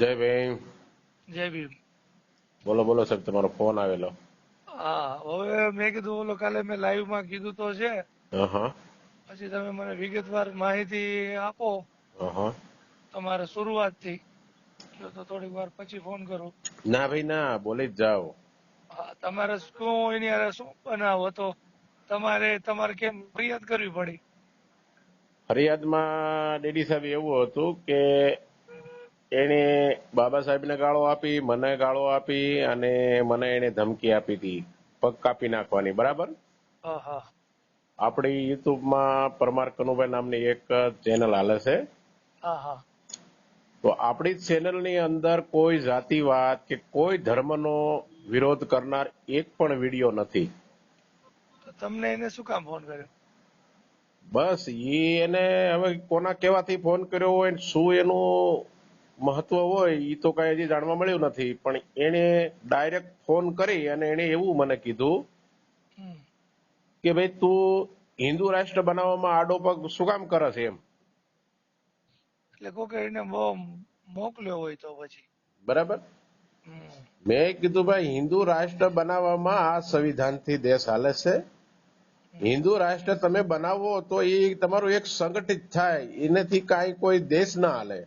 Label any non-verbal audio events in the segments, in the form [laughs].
જય ભીમ. જય ભીમ. બોલો બોલો સાહેબ તમારો ફોન આવેલો. હા હવે મેં કીધું ઓલો કાલે મેં લાઈવમાં કીધું તો છે. પછી તમે મને વિગતવાર માહિતી આપો. તમારે શરૂઆતથી. તો થોડીક વાર પછી ફોન કરું. ના ભાઈ ના બોલી જ જાઓ. તમારે શું એની હારે શું બનાવ હતો? તમારે તમારે કેમ ફરિયાદ કરવી પડી? ફરિયાદમાં ડેડી સાહેબ એવું હતું કે એને બાબા સાહેબને ગાળો આપી મને ગાળો આપી અને મને એને ધમકી આપી હતી પગ કાપી નાખવાની બરાબર? આપણી યુટ્યુબમાં પરમાર કનુભાઈ નામની એક ચેનલ હાલે છે. તો આપણી ચેનલની અંદર કોઈ જાતિવાદ કે કોઈ ધર્મનો વિરોધ કરનાર એક પણ વીડિયો નથી. તમને એને શું કામ ફોન કર્યો? બસ એને હવે કોના કેવાથી ફોન કર્યો હોય શું એનું મહત્વ હોય એ તો કઈ હજી જાણવા મળ્યું નથી. પણ એને ડાયરેક્ટ ફોન કરી અને એને એવું મને કીધું કે ભાઈ તું હિન્દુ રાષ્ટ્ર બનાવવામાં આડો પગ શું કામ કરે છે એમ? એટલે કોકે એને મોકલ્યો હોય તો પછી. બરાબર? મેં કીધું ભાઈ હિન્દુ રાષ્ટ્ર બનાવવામાં આ સંવિધાનથી દેશ હાલે છે. હિન્દુ રાષ્ટ્ર તમે બનાવો તો એ તમારું એક સંગઠિત થાય. એનાથી કાંઈ કોઈ દેશ ના હાલે.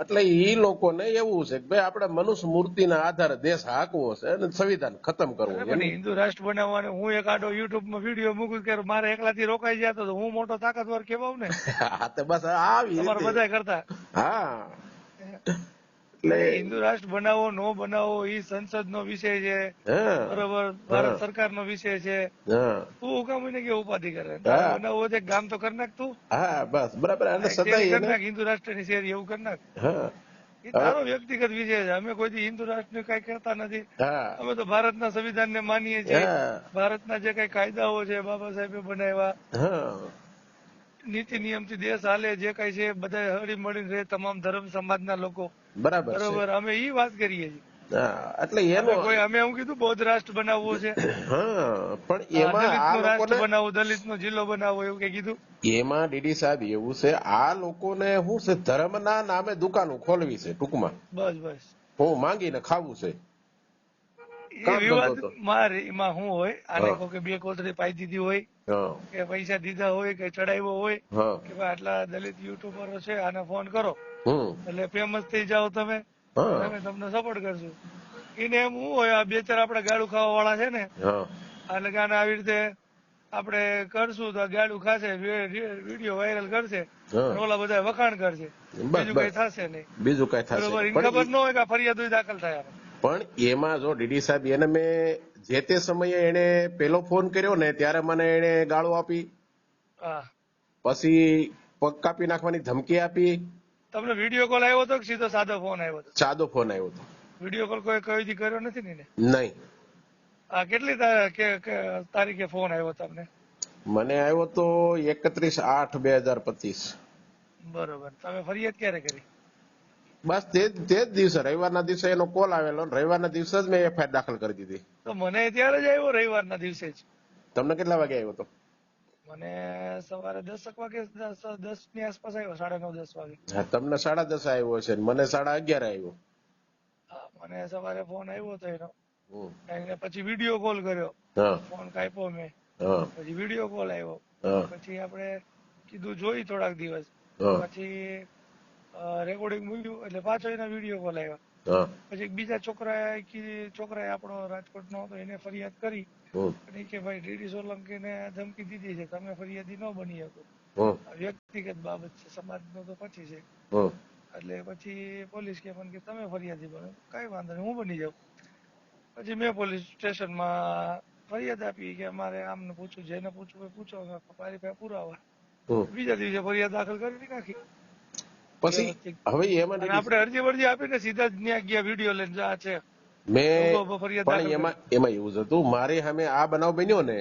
એટલે એ લોકોને એવું છે કે ભાઈ આપણે મનુષ્ય મૂર્તિના આધારે દેશ હાંકવો છે અને સંવિધાન ખતમ કરવું છે. હિન્દુ રાષ્ટ્ર બનાવવાનું હું એક આડો યુટ્યુબમાં વીડિયો મૂકું કે મારે એકલાથી રોકાઈ જાય તો હું મોટો તાકાતવર કેવાવ ને? [laughs] હા તો બસ આવી તમારે બધા કરતા? હા. એટલે હિન્દુ રાષ્ટ્ર બનાવો નો બનાવો ઈ સંસદ નો વિષય છે. બરોબર? ભારત સરકાર નો વિષય છે. તું હુકામ એને કે ઉપાધિ કરે? બનાવો છે ગામ તો કરી નાખ તું. હા બસ. બરાબર હિન્દુ રાષ્ટ્રની શેરી એવું કરી નાખ. એ તારો વ્યક્તિગત વિષય છે. અમે કોઈ હિન્દુ રાષ્ટ્ર ને કઈ કહેતા નથી. અમે તો ભારતના સંવિધાન ને માનીએ છીએ. ભારત ભારતના જે કઈ કાયદાઓ છે બાબા સાહેબે બનાવ્યા. નીતિ નિયમથી દેશ હાલે જે કઈ છે બધા હળી મળીને રહે તમામ ધર્મ સમાજના લોકો. બરાબર બરોબર અમે ઈ વાત કરીએ છીએ. એટલે એનો કોઈ અમે એવું કીધું બૌદ્ધ રાષ્ટ્ર બનાવવો છે. [coughs] હા પણ એમાં આ નું રાષ્ટ્ર બનાવવું દલિત નો જિલ્લો બનાવવો એવું કે કીધું? એમાં ડીડી સાહેબ એવું છે આ લોકોને શું છે ધર્મના નામે દુકાનો ખોલવી છે ટૂંકમાં. બસ બસ. હું માંગીને ખાવું છે. વિવાદ મારે એમાં શું હોય આને હા. કે બે કોતરી પાઈ દીધી હોય કે પૈસા દીધા હોય કે ચડાવ્યો હોય કે ભાઈ આટલા દલિત યુટ્યુબરો છે આને ફોન કરો. એટલે ફેમસ થઈ જાઓ તમે. હા. અમે તમને સપોર્ટ કરશું. એને એમ શું હોય આ બે ચાર આપડે ગાડું ખાવા વાળા છે ને એટલે કે આને આવી રીતે આપણે કરશું તો ગાડું ખાશે વીડિયો વાયરલ કરશે ઓલા બધા વખાણ કરશે. બીજું કઈ થશે નહીં. બીજું કઈ થશે. ખબર ન હોય કે ફરિયાદ દાખલ થાય પણ એમાં જો ડીડી સાહેબ એને મેં જે તે સમયે એને પેલો ફોન કર્યો ને ત્યારે મને એને ગાળો આપી. હા. પછી પગ કાપી નાખવાની ધમકી આપી. તમને વીડિયો કોલ આવ્યો હતો કે સીધો સાદો ફોન આવ્યો હતો? સાદો ફોન આવ્યો હતો. વીડિયો કોલ કોઈ કઈ દી કર્યો નથી ને નહીં. આ કેટલી તારીખે ફોન આવ્યો તમને? મને આવ્યો તો એકત્રીસ આઠ બે હજાર પચીસ. બરોબર. તમે ફરિયાદ ક્યારે કરી? બસ તે તે જ દિવસે રવિવારના દિવસે એનો કોલ આવેલો રવિવારના દિવસે જ મેં એફઆઈઆર દાખલ કરી દીધી. તો મને ત્યારે જ આવ્યો રવિવારના દિવસે જ. તમને કેટલા વાગે આવ્યો તો? મને સવારે દસ વાગે દસ દસની આસપાસ આવ્યો સાડા નવ દસ વાગે. હા, તમને સાડા દસ આવ્યો છે મને સાડા અગિયાર આવ્યો. મને સવારે ફોન આવ્યો હતો એનો. એને પછી વીડિયો કોલ કર્યો. ફોન કાપ્યો મેં. પછી વીડિયો કોલ આવ્યો. પછી આપણે કીધું જોઈ થોડાક દિવસ. પછી રેકોર્ડિંગ મૂક્યું એટલે પાછો એના વીડિયો કોલ આવ્યા. પછી બીજા છોકરાએ કી- છોકરાએ આપણો રાજકોટનો હતો એને ફરિયાદ કરી. અને કે ભાઈ ડીડી સોલંકીને ધમકી દીધી છે તમે ફરિયાદી ન બની શકો. વ્યક્તિગત બાબત છે સમાજનો તો પછી છે. એટલે પછી પોલીસ કે મને કે તમે ફરિયાદી બનો. કઈ વાંધો નહીં હું બની જાઉં. પછી મેં પોલીસ સ્ટેશનમાં ફરિયાદ આપી કે અમારે આમને પૂછવું જેને પૂછવું પૂછો મારી પાસે પુરાવા. બીજા દિવસે ફરિયાદ દાખલ કરી નાખી. પછી હવે એમાં આપણે અરજી વરજી આપીને સીધા જ ત્યાં ગયા વીડિયો લઈને જા છે. મેં પણ એમાં એમાં એવું જ હતું. મારી સામે આ બનાવ બન્યો ને.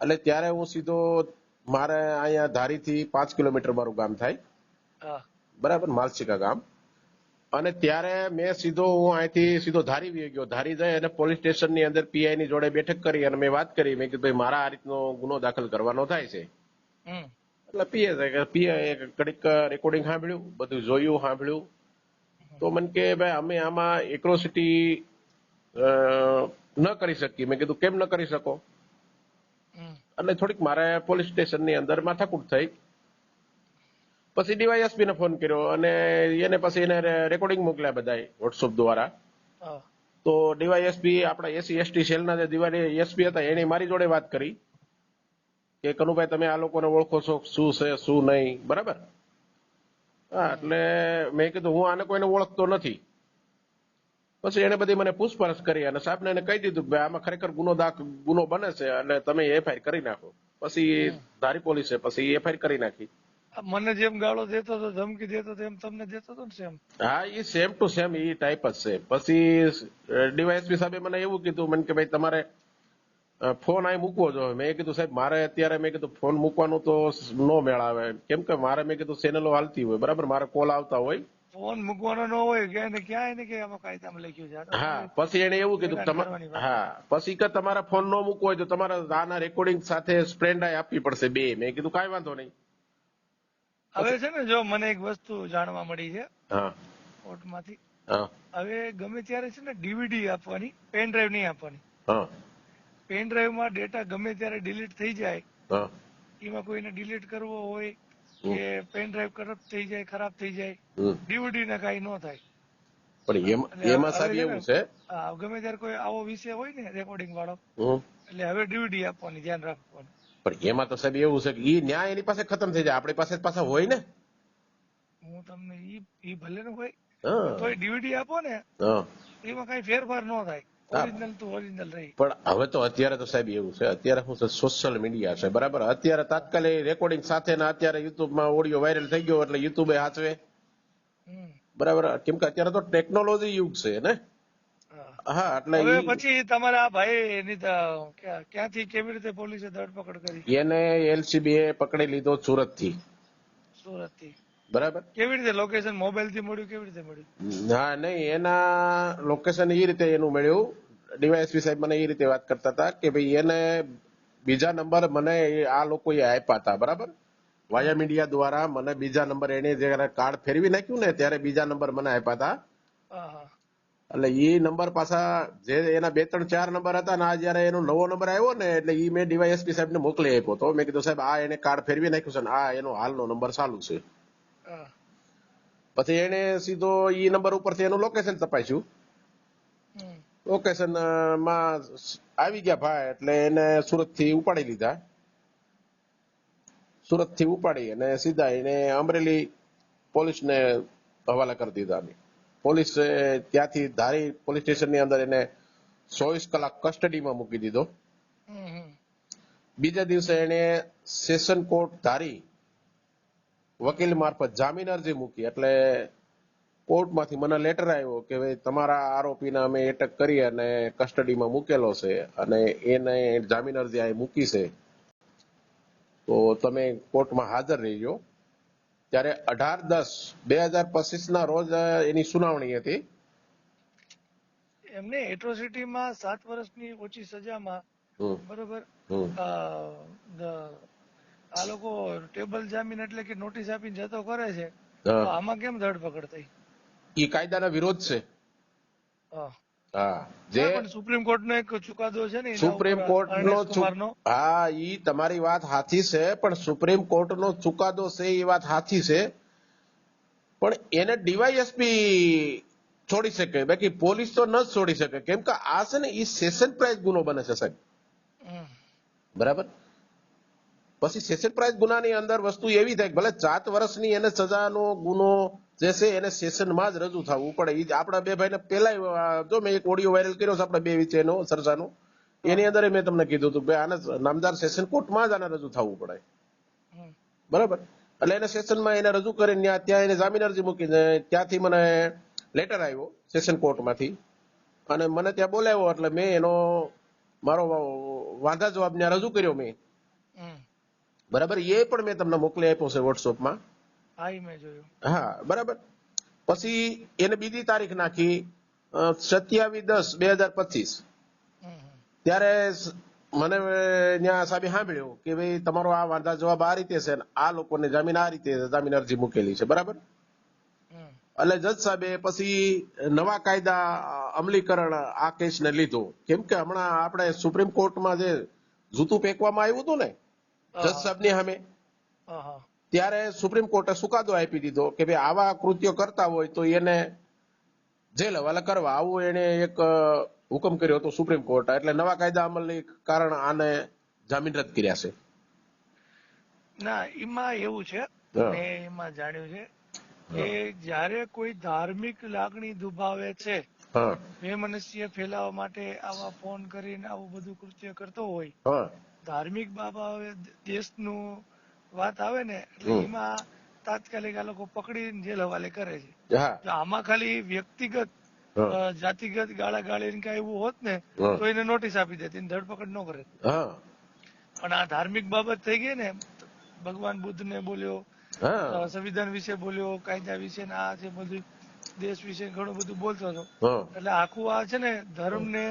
એટલે ત્યારે હું સીધો મારે અહીંયા ધારીથી પાંચ કિલોમીટર મારું ગામ થાય. બરાબર માલસિકા ગામ. અને ત્યારે મેં સીધો હું અહીંથી સીધો ધારી વી ગયો. ધારી જઈ અને પોલીસ સ્ટેશનની અંદર પીઆઈ ની જોડે બેઠક કરી અને મેં વાત કરી. મેં કીધું ભાઈ મારા આ રીતનો ગુનો દાખલ કરવાનો થાય છે. એટલે પીએ પીઆઈ કડીક રેકોર્ડિંગ સાંભળ્યું બધું જોયું સાંભળ્યું. તો મને કે ભાઈ અમે આમાં એક્રોસિટી ન કરી શકીએ. મેં કીધું કેમ ન કરી શકો? અને એટલે થોડીક મારે પોલીસ સ્ટેશનની અંદર માથાકૂટ થઈ. પછી ડીવાયએસપી ને ફોન કર્યો અને એને પછી એને રેકોર્ડિંગ મોકલ્યા બધાય વોટ્સઅપ દ્વારા. તો ડીવાયએસપી આપણા એસસી એસટી સેલના જે દિવાળી એસપી હતા એની મારી જોડે વાત કરી. કે કનુભાઈ તમે આ લોકોને ઓળખો છો શું છે શું નહીં? બરાબર? હા એટલે મેં કીધું હું આને કોઈને ઓળખતો નથી. પછી એને બધી મને પૂછપરછ કરી અને સાહેબને એને કહી દીધું કે આમાં ખરેખર ગુનો દાખ ગુનો બને છે એટલે તમે એફઆઈઆર કરી નાખો. પછી ધારી પોલીસે પછી એફઆઈઆર કરી નાખી. મને જેમ ગાળો દેતો હતો ધમકી દેતો હતો એમ તમને દેતો હતો ને સેમ? હા એ સેમ ટુ સેમ એ ટાઈપ જ છે. પછી ડીવાયએસપી સાહેબે મને એવું કીધું મને કે ભાઈ તમારે ફોન અહીં મૂકવો જોઈએ. મેં કીધું સાહેબ મારે અત્યારે મેં કીધું ફોન મૂકવાનું તો નો મેળ આવે. કેમ કે મારે મેં કીધું ચેનલો હાલતી હોય બરાબર? મારે કોલ આવતા હોય. ફોન મૂકવાનો ન હોય કે એને ક્યાં એને કે આમાં કાયદામાં લખ્યું છે. હા પછી એને એવું કીધું તમારે હા પછી કે તમારા ફોન નો મૂકવો હોય તો તમારે આના રેકોર્ડિંગ સાથે સ્પ્રેન્ડ આપવી પડશે બે. મેં કીધું કાંઈ વાંધો નહીં. હવે છે ને જો મને એક વસ્તુ જાણવા મળી છે. હા. કોર્ટમાંથી. હા. હવે ગમે ત્યારે છે ને ડીવીડી આપવાની પેન ડ્રાઈવ નહીં આપવાની. હા. પેન ડ્રાઈવમાં ડેટા ગમે ત્યારે ડિલીટ થઈ જાય એમાં કોઈને ડિલીટ કરવો હોય કે પેન ડ્રાઈવ કરપ્ટ થઈ જાય ખરાબ થઈ જાય. ડીવીડી ને કાંઈ ન થાય. પણ એમાં સાહેબ એવું છે? ગમે ત્યારે કોઈ આવો વિષય હોય ને રેકોર્ડિંગ વાળો એટલે હવે ડીવીડી આપવાની ધ્યાન રાખવાનું. પણ એમાં તો સાહેબ એવું છે કે ઈ ન્યાય એની પાસે ખતમ થઈ જાય આપણી પાસે પાછા હોય ને? હું તમને ઈ ઈ ભલે ને હોય તો ડીવીડી આપો ને એમાં કઈ ફેરફાર ન થાય. ઓરિજિનલ તો ઓરિજિનલ રહી. પણ હવે તો અત્યારે તો સાહેબ એવું છે. અત્યારે શું છે? સોશિયલ મીડિયા છે. બરાબર? અત્યારે તાત્કાલિક રેકોર્ડિંગ સાથે ને અત્યારે યુટ્યુબમાં ઓડિયો વાયરલ થઈ ગયો એટલે યુટ્યુબે હાચવે બરાબર? કેમ કે અત્યારે તો ટેકનોલોજી યુગ છે ને? હા. એટલે હવે પછી તમારા ભાઈ એની ક્યાંથી કેવી રીતે પોલીસે ધરપકડ કરી? એને એલસીબી એ પકડી લીધો સુરતથી સુરતથી બરાબર? કેવી રીતે લોકેશન મોબાઈલથી મળ્યું કેવી રીતે મળ્યું? હા નહીં એના લોકેશન એ રીતે એનું મળ્યું. ડીવાયએસપી સાહેબ મને એ રીતે વાત કરતા હતા કે ભાઈ એને બીજા નંબર મને આ લોકો એ આપ્યા હતા બરાબર? વાયા મીડિયા દ્વારા મને બીજા નંબર એને જયારે કાર્ડ ફેરવી નાખ્યું ને ત્યારે બીજા નંબર મને આપ્યા હતા. એટલે એ નંબર પાછા જે એના બે ત્રણ ચાર નંબર હતા ને આ જયારે એનો નવો નંબર આવ્યો ને એટલે એ મેં ડીવાયએસપી સાહેબ ને મોકલી આપ્યો તો મેં કીધું સાહેબ આ એને કાર્ડ ફેરવી નાખ્યું છે ને આ એનો હાલનો નંબર ચાલુ છે. પછી એને સીધો ઈ નંબર ઉપરથી એનું લોકેશન તપાસ્યું. લોકેશનમાં આવી ગયા ભાઈ એટલે એને સુરતથી ઉપાડી લીધા. સુરતથી ઉપાડી અને સીધા એને અમરેલી પોલીસ ને હવાલા કરી દીધા પોલીસ ત્યાંથી ધારી પોલીસ સ્ટેશનની અંદર એને ચોવીસ કલાક કસ્ટડીમાં મૂકી દીધો. બીજા દિવસે એને સેશન કોર્ટ ધારી વકીલ મારફત જામીન અરજી મૂકી. એટલે કોર્ટમાંથી મને લેટર આવ્યો કે ભાઈ તમારા આરોપીને અમે એટક કરી અને કસ્ટડીમાં મૂકેલો છે અને એને જામીન અરજી અહીં મૂકી છે. તો તમે કોર્ટમાં હાજર રહેજો. ત્યારે અઢાર દસ બે હજાર પચીસ ના રોજ એની સુનાવણી હતી. એમને એટ્રોસિટી માં સાત વર્ષની ઓછી સજામાં બરોબર આ લોકો ટેબલ જામીન એટલે કે નોટિસ આપીને જતો કરે છે. તો આમાં કેમ ધરપકડ થઈ? એ કાયદાના વિરોધ છે. હા. જે સુપ્રીમ કોર્ટ નો એક ચુકાદો છે ને સુપ્રીમ ઉપર કોર્ટ નો હા ઈ તમારી વાત હાથી છે પણ સુપ્રીમ કોર્ટ નો ચુકાદો છે એ વાત હાથી છે. પણ એને ડીવાયએસપી છોડી શકે બાકી પોલીસ તો ન જ છોડી શકે. કેમ કે આ છે ને એ સેશન પ્રાઇઝ ગુનો બને છે સાહેબ. બરાબર? પછી સેશન પ્રાઇઝ ગુનાની અંદર વસ્તુ એવી થાય ભલે સાત વર્ષની એને સજાનો ગુનો જે છે એને સેશનમાં જ રજૂ થવું પડે. આપણા બે ભાઈને પેલા જો મેં એક ઓડિયો વાયરલ કર્યો છે આપણા બે વિચેનો સરસાનો. એની અંદર મેં તમને કીધું હતું ભાઈ આને નામદાર સેશન કોર્ટમાં જ આને રજૂ થવું પડે. બરાબર? એટલે એને સેશનમાં એને રજૂ કરીને ત્યાં- ત્યાં એને જામીન અરજી મૂકીને ત્યાંથી મને લેટર આવ્યો સેશન કોર્ટમાંથી. અને મને ત્યાં બોલાવ્યો એટલે મેં એનો મારો વાંધા જવાબ ત્યાં રજૂ કર્યો મેં. બરાબર? એ પણ મેં તમને મોકલી આપ્યો છે વોટ્સઅપમાં હા મેં જોયું. હા બરાબર? પછી એને બીજી તારીખ નાખી સત્યાવીસ દસ બે હજાર પચીસ. ત્યારે મને ત્યાં સાબે સાંભળ્યું કે ભાઈ તમારો આ વાંધા જવાબ આ રીતે છે આ લોકોને જામીન આ રીતે જામીન અરજી મૂકેલી છે બરાબર. એટલે જજ સાહેબે પછી નવા કાયદા અમલીકરણ આ કેસને લીધો. કેમ કે હમણાં આપણે સુપ્રીમ કોર્ટમાં જે જૂતું ફેંકવામાં આવ્યું હતું ને જજ સાહેબની સામે. ત્યારે સુપ્રીમ કોર્ટે સુકાદો આપી દીધો કે ભાઈ આવા કૃત્યો કરતા હોય તો એને જેલ હવાલે કરવા. આવું એને એક હુકમ કર્યો હતો સુપ્રીમ કોર્ટે. એટલે નવા કાયદા અમલની કારણ આને જામીન રદ કર્યા છે. ના એમાં એવું છે મેં એમાં જાણ્યું છે કે જ્યારે કોઈ ધાર્મિક લાગણી દુભાવે છે બે મનુષ્ય ફેલાવવા માટે આવા ફોન કરીને આવું બધું કૃત્ય કરતો હોય ધાર્મિક બાબા દેશનું વાત આવે ને એટલે એમાં તાત્કાલિક આ લોકો પકડીને જેલ હવાલે કરે છે. આમાં ખાલી વ્યક્તિગત જાતિગત ગાળા ગાળી કઈ એવું હોત ને તો એને નોટિસ આપી દેતી ધરપકડ ન કરે. પણ આ ધાર્મિક બાબત થઈ ગઈ ને ભગવાન બુદ્ધ ને બોલ્યો સંવિધાન વિશે બોલ્યો કાયદા વિશે ને આ છે બધું દેશ વિશે ઘણું બધું બોલતો હતો. એટલે આખું આ છે ને ધર્મ ને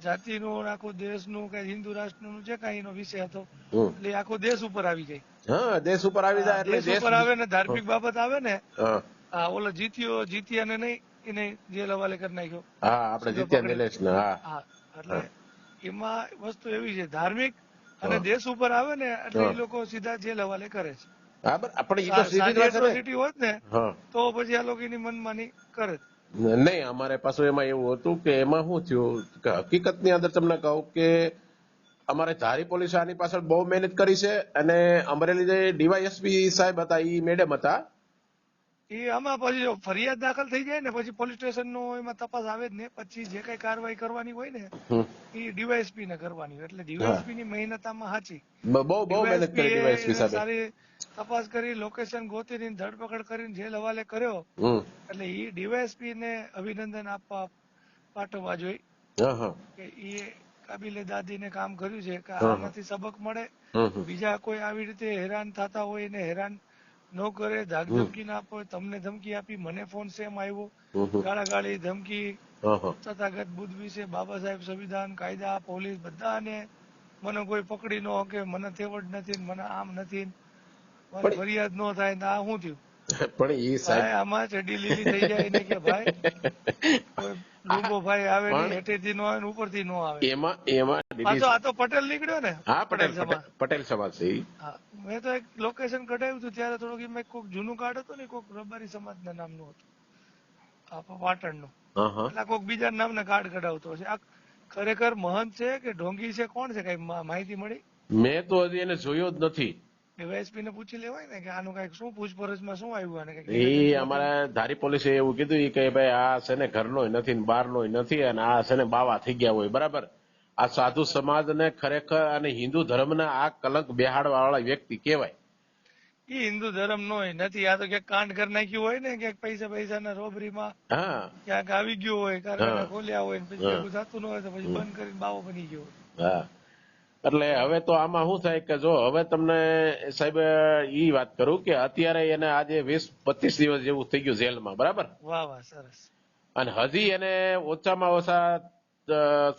જાતિનું આખો દેશનું કે હિન્દુ રાષ્ટ્રનું જે કઈ એનો વિષય હતો એટલે આખો દેશ ઉપર આવી જાય હા દેશ ઉપર આવી જાય એટલે દેશ ઉપર આવે ને ધાર્મિક બાબત આવે ને હા. ઓલો જીત્યો જીત્યાને નહીં એને જેલ હવાલે કરી નાખ્યો. હા આપણે જીત્યા નિલેશ ને હા. એટલે એમાં વસ્તુ એવી છે ધાર્મિક અને દેશ ઉપર આવે ને એટલે એ લોકો સીધા જેલ હવાલે કરે છે. બરાબર આપણે એ તો સીધી વાત છે ને. ને તો પછી આ લોકો એની મનમાની કરે. જ. નહીં, અમારે પાછું એમાં એવું હતું કે એમાં શું થયું? કે હકીકતની અંદર તમને કહું કે અમારે ધારી પોલીસે આની પાછળ બહુ મહેનત કરી છે અને અમરેલી જે ડીવાયએસપી સાહેબ હતા, ઈ મેડમ હતા એ આમાં પછી જો ફરિયાદ દાખલ થઈ જાય ને પછી પોલીસ સ્ટેશન નો એમાં તપાસ આવે જ ને. પછી જે કઈ કાર્યવાહી કરવાની હોય ને એ ડીવાયએસપી ને કરવાની. હોય એટલે ડીવાયએસપી ની મહેનત આમાં સાચી બહુ બહુ મહેનત કરી ડીવાયએસપી સાહેબ. સારી તપાસ કરી લોકેશન ગોતીને ધરપકડ કરીને જેલ હવાલે કર્યો. એટલે એ ડીવાયએસપી ને અભિનંદન આપવા પાઠવવા જોઈએ હા કે એ કાબિલે દાદી ને કામ કર્યું છે કે આમાંથી સબક મળે. બીજા કોઈ આવી રીતે હેરાન થતા હોય એને હેરાન ન કરે ધાક ધમકી ના આપો તમને ધમકી આપી મને ફોન સેમ આવ્યો. હમ હમ. ગાળા ગાળી ધમકી તથાગત બુદ્ધ વિશે બાબા સાહેબ સંવિધાન કાયદા પોલીસ બધાને મને કોઈ પકડી ન કે મને તેવડ નથી મને આમ નથી. ને ફરિયાદ ન થાય ને આ શું થયું? પણ એ સાહેબ આમાં ચડી લીલી થઈ જાય ને કે ભાઈ [laughs] લોકો ભાઈ આવે નહીં હેઠેથી ન આવે ને ઉપરથી ન આવે. એમાં એમાં પાછો આ તો પટેલ નીકળ્યો ને. હા પટેલ પટેલ પટેલ સમાજ. છે મેં તો એક લોકેશન કઢાવ્યું હતું ત્યારે થોડુંક એમાં કોઈક જૂનું કાર્ડ હતું ને કોઈક રબારી સમાજના નામનું હતું. પાટણનું. એટલે કોઈક બીજા નામના કાર્ડ કઢાવતો હશે. આ ખરેખર મહંત છે કે ઢોંગી છે? કોણ છે? કઈ માહિતી મળી? મેં તો હજી એને જોયો જ નથી. ડીવાયએસપી ને પૂછી લેવાય ને કે આનું કંઈક શું પૂછપરછમાં શું આવ્યું અને એ અમારા ધારી પોલીસે એવું કીધું કે ભાઈ આ છે ને ઘરનોય નથી ને બહારનોય નથી અને આ છે ને બાવા થઈ ગયા હોય. બરાબર? આ સાધુ સમાજને ખરેખર અને હિન્દુ ધર્મને આ કલંક બેહાડવા વાળા વ્યક્તિ કહેવાય. એ હિન્દુ ધર્મ નો નથી આ તો ક્યાંક કાંડ કરી નાખ્યું હોય ને ક્યાંક પૈસા પૈસા ના રોબરીમાં ક્યાંક આવી ગયું હોય કારખાના ખોલ્યા હોય પછી. ભેગું થતું ન હોય તો પછી બંધ કરીને બાવો બની ગયો હા. એટલે હવે તો આમાં શું થાય કે જો હવે તમને સાહેબ ઈ વાત કરું કે અત્યારે એને આજે વીસ પચીસ દિવસ જેવું થઈ ગયું જેલમાં બરાબર? વાહ વાહ સરસ. અને હજી એને ઓછામાં ઓછા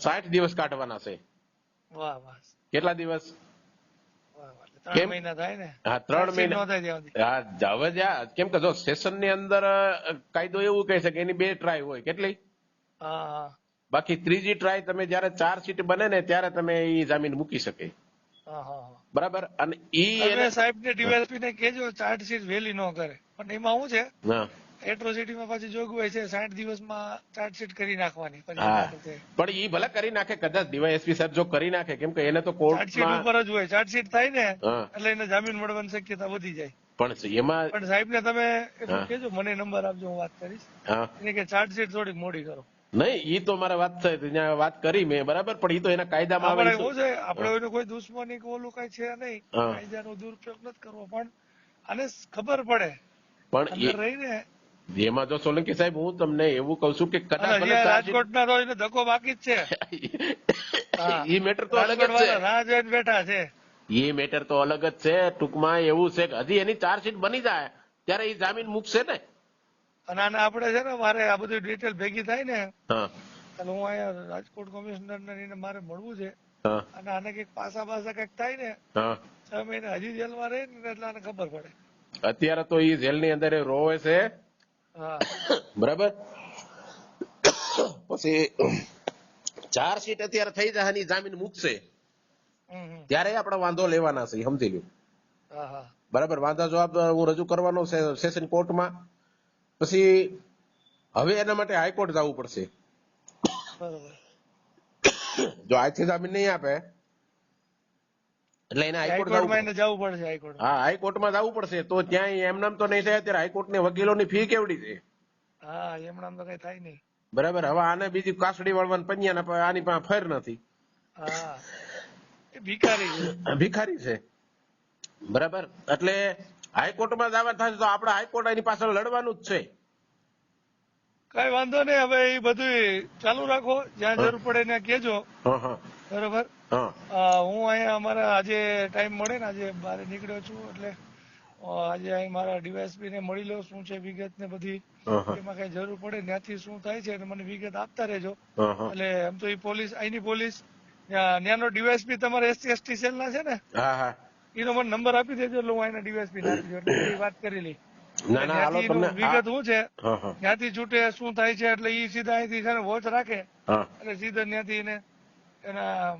સાઠ દિવસ કાઢવાના છે. કેટલા દિવસ? ત્રણ કેમ? મહિના થાય ને? હા ત્રણ મહિના ન થાય ત્યાં સુધી. હા હવે જ્યાં કેમ કે જો સેશનની અંદર કાયદો એવું કહે છે કે એની બે ટ્રાય હોય. કેટલી? બાકી ત્રીજી ટ્રાય તમે જયારે ચાર સીટ બને ને ત્યારે તમે એ જામીન મૂકી શકે. બરાબર? અને ઈ એને સાહેબ ને ડીવાયએસપી ને કેજો ચાર સીટ વેલી ન કરે. પણ એમાં શું છે? એટ્રોસિટીમાં પાછી જોગવાઈ છે સાઠ દિવસમાં ચાર્જશીટ કરી નાખવાની થાય. પણ એ ભલે કરી નાખે કદાચ ડીવાયએસપી સાહેબ જો કરી નાખે કેમ કે એને તો કોર્ટમાં ઉપર જ હોય ચાર્જશીટ થાય ને એટલે એને જામીન મળવાની શક્યતા વધી જાય. પણ એમાં પણ સાહેબ ને તમે એટલું કેજો મને નંબર આપજો હું વાત કરીશ. એને કે ચાર્જશીટ થોડીક મોડી કરો. નહીં ઈ તો મારે વાત થઈ ત્યાં વાત કરી મેં બરાબર પણ ઈ તો એના કાયદામાં આવે છે આપણે એનું કોઈ દુશ્મની કે ઓલું કઈ છે નહીં. કાયદાનો દુરુપયોગ નથી કરવો પણ આને ખબર પડે. પણ એ- રહીને એમાં તો સોલંકી સાહેબ હું તમને એવું કઉ છું કે કદાચ રાજકોટના તો એને ધક્કો બાકી જ છે. [laughs] એ મેટર તો અલગ જ છે. રાહ જોઈને બેઠા છે. એ મેટર તો અલગ જ છે. ટૂંકમાં એવું છે કે હજી એની ચાર્જશીટ બની જાય ત્યારે એ જામીન મૂકશે ને. અને આને આપણે છે ને મારે આ બધી ડિટેલ ભેગી થાય ને હા. એટલે હું અહીંયા રાજકોટ કમિશનર ને મારે મળવું છે. અને આને કંઈક પાસા પાસા કંઈક થાય ને હા. છ મહિના હજી જેલમાં રહે ને એટલે આને ખબર પડે. અત્યારે તો એ જેલની અંદર રોવે છે. બરાબર? પછી ચાર સીટ અત્યારે થઈ જશે ની જામીન મૂકશે. ત્યારે આપણે વાંધો લેવાના છે સમજી લ્યો. બરાબર? વાંધા જવાબ હું રજૂ કરવાનો છે સેશન કોર્ટમાં. પછી હવે એના માટે હાઈકોર્ટ જવું પડશે. જો આજથી જામીન નહીં આપે એટલે એને હાઈકોર્ટ જવું હાઈકોર્ટમાં પડશે હાઈકોર્ટ હા હાઈકોર્ટમાં જવું પડશે. તો ત્યાં એમનામ તો નહીં થાય અત્યારે હાઈકોર્ટની વકીલોની ફી કેવડી છે? હા એમણામ તો કઈ થાય નહીં. બરાબર હવે આને બીજી કાસડી વળવાની પન્યાના આની પાસે ફેર નથી. ભિખારી છે. ભિખારી છે. બરાબર એટલે હાઈકોર્ટમાં જવા થશે તો આપણે હાઈકોર્ટ એની પાછળ લડવાનું જ છે. કઈ વાંધો નહીં હવે એ બધું ચાલુ રાખો. જ્યાં જરૂર પડે ત્યાં કેજો હા હા. બરોબર? હા. અહીંયા અમારા આજે ટાઈમ મળે ને આજે બહાર નીકળ્યો છું એટલે આજે અહીં મારા ડીવાયસપી ને મળી લો શું છે વિગત ને બધી એમાં કઈ જરૂર પડે ત્યાંથી શું થાય છે મને વિગત આપતા રહેજો. એટલે એમ તો એ પોલીસ અહીંની પોલીસ ત્યાંનો ડીવાયસપી તમારે એસટી એસટી સેલ ના? છે ને એનો મને નંબર આપી દેજો એટલે હું અહીંના ડીવાયસપી ને આપી એટલે વાત કરી લઈ વિગત શું છે? ત્યાંથી છૂટે શું થાય છે એટલે એ સીધા અહીંથી છે ને વોચ રાખે. એટલે સીધા ત્યાંથી એને એના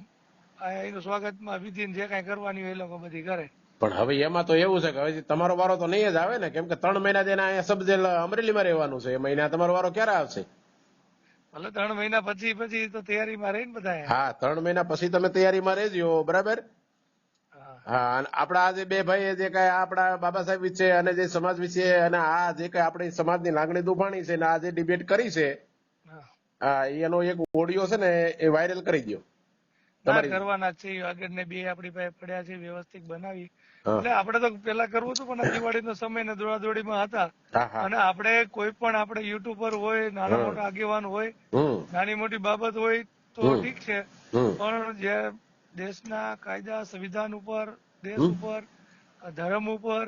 એનું સ્વાગતમાં વિધિન જે કાંઈ કરવાની હોય એ લોકો બધી કરે. પણ હવે એમાં તો એવું છે કે હવે તમારો વારો તો નહીં જ આવે ને કેમ કે ત્રણ મહિના જેના અહીંયા સબજેલ અમરેલીમાં રહેવાનું છે એ મહિના તમારો વારો ક્યારે આવશે? ભલે ત્રણ મહિના પછી પછી તો તૈયારીમાં રહીને બધા હા ત્રણ મહિના પછી તમે તૈયારીમાં રહેજો બરાબર? હા. અને આપણા આ જે બે ભાઈ જે કઈ આપણા બાબા સાહેબ વિશે અને જે સમાજ વિશે અને આ જે કઈ આપણી સમાજની લાગણી દુભાણી છે અને આ જે ડિબેટ કરી છે હા. એનો એક ઓડિયો છે ને એ વાયરલ કરી દો કરવાના છે આગળ ને બે આપણી પાસે પડ્યા છે વ્યવસ્થિત બનાવી. એટલે આપણે તો પેલા કરવું હતું પણ સમય ને દોડાદોડીમાં હતા. હા હા. અને આપણે કોઈ પણ આપણે યુટ્યુબર હોય નાના મોટા આગેવાન હોય નાની મોટી બાબત હોય તો ઠીક છે. પણ જે દેશના કાયદા સંવિધાન ઉપર દેશ ઉપર ધર્મ ઉપર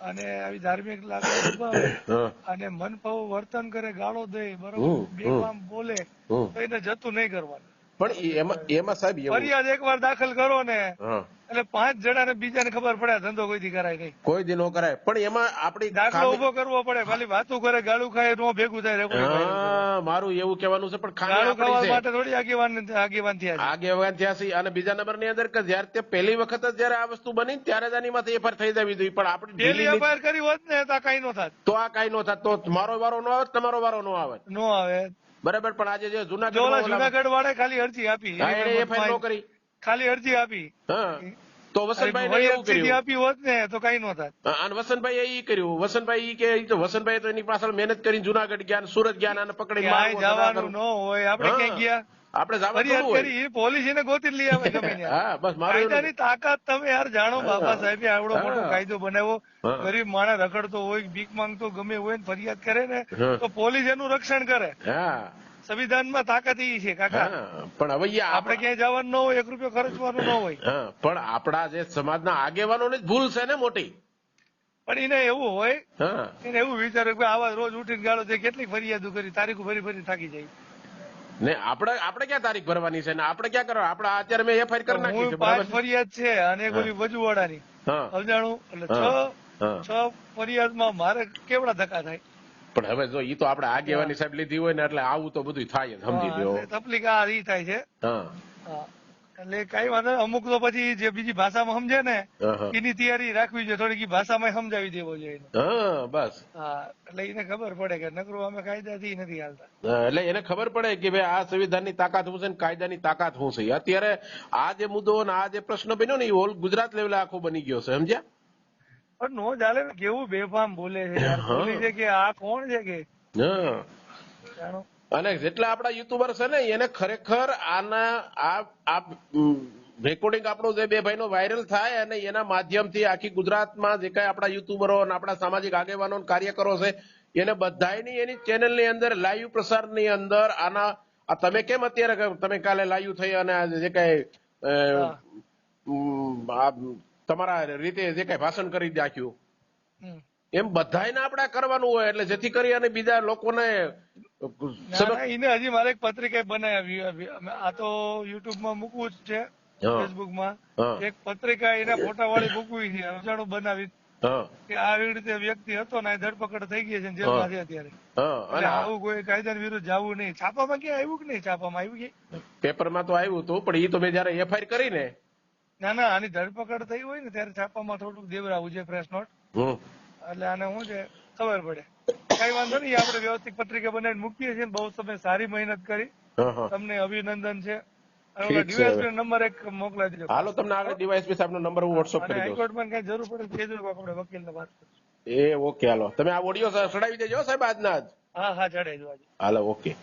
અને આવી ધાર્મિક લાગણી દુભાવે હા અને મનફાવ વર્તન કરે ગાળો દે બરોબર? બે કામ બોલે તો એને જતું નહીં કરવાનું. પણ એમાં એમાં સાહેબ ફરિયાદ એકવાર દાખલ કરો ને. એટલે પાંચ જણાને બીજાને ખબર પડે ધંધો કોઈથી કરાય નહીં. કોઈ દી નો કરાય. પણ એમાં આપણી દાખલો ઊભો કરવો પડે ખાલી વાતું કરે ગાળું ખાય તો ભેગું થાય મારું એવું કહેવાનું છે પણ ગાળું ખાવા માટે થોડી આગેવાન આગેવાન થયા આગેવાન થયા છે અને બીજા નંબરની અંદર કે જયારે તે પહેલી વખત જ જયારે આ વસ્તુ બની ત્યારે જ આની માથે એફઆર થઈ જવી જોઈએ. પણ આપણે પેલી ઢીલી એફઆઈઆર કરી હોત ને તો આ કઈ નો થાત. તો આ કઈ નો થાત. તો મારો વારો નો આવે તમારો વારો નો આવે? નો આવે. બરાબર પણ આજે જે જુનાગઢ જુનાગઢ વાળા ખાલી અરજી આપી એફઆઈઆર નો કરી ખાલી અરજી આપી. હા તો વસંતભાઈ એવું કર્યું. આપી હોત ને તો કઈ નો થાય અને વસંતભાઈ એ કર્યું. વસંતભાઈ ઈ કે તો વસંતભાઈ તો એની પાછળ મહેનત કરીને જુનાગઢ ગયા સુરત ગયા અને પકડી જવાનું ન હોય. આપણે. ક્યાં ગયા? આપણે એ પોલીસ એને ગોતી લઈ આવે [laughs] હા બસ મારું કાયદાની તાકાત તમે યાર જાણો બાબા સાહેબે આવડો મોટો કાયદો બનાવ્યો. ગરીબ માણસ રખડતો હોય ભીખ માંગતો ગમે હોય ને ફરિયાદ કરે ને તો પોલીસ એનું રક્ષણ કરે. હા. સંવિધાનમાં તાકાત એ છે કાકા. પણ હવે આપણે ક્યાંય જવાનું ન હોય એક રૂપિયો ખર્ચવાનું ન હોય. પણ આપણા જે સમાજના આગેવાનોની જ ભૂલ છે ને મોટી. પણ એને એવું હોય એને એવું વિચારે કે આવા રોજ ઉઠીને ગાળો છે કેટલી ફરિયાદો કરી તારીખો ફરી ફરી થાકી જાય. ને આપણે આપણે ક્યાં તારીખ ભરવાની છે ને આપણે ક્યાં કરવા આપણે અત્યારે મેં એફઆઈઆર કરી નાખી છે પાંચ ફરિયાદ છે અને ઓલી વજુવાડાની સમજાણું એટલે. છ છ ફરિયાદમાં મારે કેવડા ધક્કા થાય? પણ હવે જો ઈ તો આપણે આગેવાની સાહેબ લીધી હોય ને એટલે આવું તો બધું થાય સમજી લ્યો. તકલીફ આ ઈ થાય છે. હા. એટલે કઈ વાંધો અમુક તો પછી જે બીજી ભાષામાં સમજે ને. એની તૈયારી રાખવી જોઈએ. થોડીક ભાષામાં સમજાવી દેવો જોઈએ હા બસ. હા એટલે એને ખબર પડે કે નકરું અમે કાયદાથી નથી હાલતા. એટલે એને ખબર પડે કે ભાઈ આ સંવિધાનની તાકાત હું છે ને કાયદાની તાકાત હું છે. અત્યારે આ જે મુદ્દો ને આ જે પ્રશ્ન બન્યો ને એ ઓલ ગુજરાત લેવલે આખો બની ગયો છે સમજ્યા? પણ નો ચાલે ને કેવું બેફામ બોલે છે યાર. છે કે આ કોણ છે કે? હા. જાણો. અને જેટલા આપણા યુટ્યુબર છે ને એને ખરેખર આના આ રેકોર્ડિંગ આપણો જે બે ભાઈનો વાયરલ થાય અને એના માધ્યમથી આખી ગુજરાતમાં જે કઈ આપણા યુટ્યુબરો અને આપણા સામાજિક આગેવાનો કાર્યકરો છે એને બધાયની એની ચેનલની અંદર લાઈવ પ્રસારની અંદર આના આ તમે કેમ અત્યારે તમે કાલે લાઈવ થઈ અને જે કઈ તમારા રીતે જે કઈ ભાષણ કરી નાખ્યું. એમ બધાને આપણે કરવાનું હોય એટલે જેથી કરી અને બીજા લોકોને એને હજી મારે એક પત્રિકા બનાવી આ તો યુટ્યુબમાં મૂકવું જ છે ફેસબુકમાં એક પત્રિકા એના ફોટા વાળી મૂકવી છે અજાણું બનાવી. કે આવી રીતે વ્યક્તિ હતો ને ધરપકડ થઈ ગઈ છે જેલમાં છે અત્યારે. એટલે અને આવું કોઈ કાયદાની વિરુદ્ધ જવું નહીં. છાપામાં ક્યાં આવ્યું કે નહીં છાપામાં? આવ્યું કે પેપરમાં તો આવ્યું હતું પણ એ તો મેં જયારે એફઆઈઆર કરી ને ના ના આની ધરપકડ થઈ હોય ને ત્યારે છાપામાં થોડુંક દેવરાવું છે પ્રેસ નોટ એટલે આને શું છે ખબર પડે. કઈ વાંધો નહીં આપણે વ્યવસ્થિત પત્રિકા બનાવીને મૂકીએ છીએ બહુ તમે સારી મહેનત કરી. તમને અભિનંદન છે. DSP નંબર એક મોકલાવી દેજો. હાલો તમને આગળ ડીવાયએસપી સાહેબનો નંબર હું વોટ્સઅપ કરી દઉં હાઈકોર્ટમાં કઈ જરૂર પડે કેજો કહેજો વકીલ વાત એ ઓકે હાલો. તમે આ ઓડિયો ચડાવી દેજો સાહેબ આજના હા હા ચડાઈ દો હાલો ઓકે.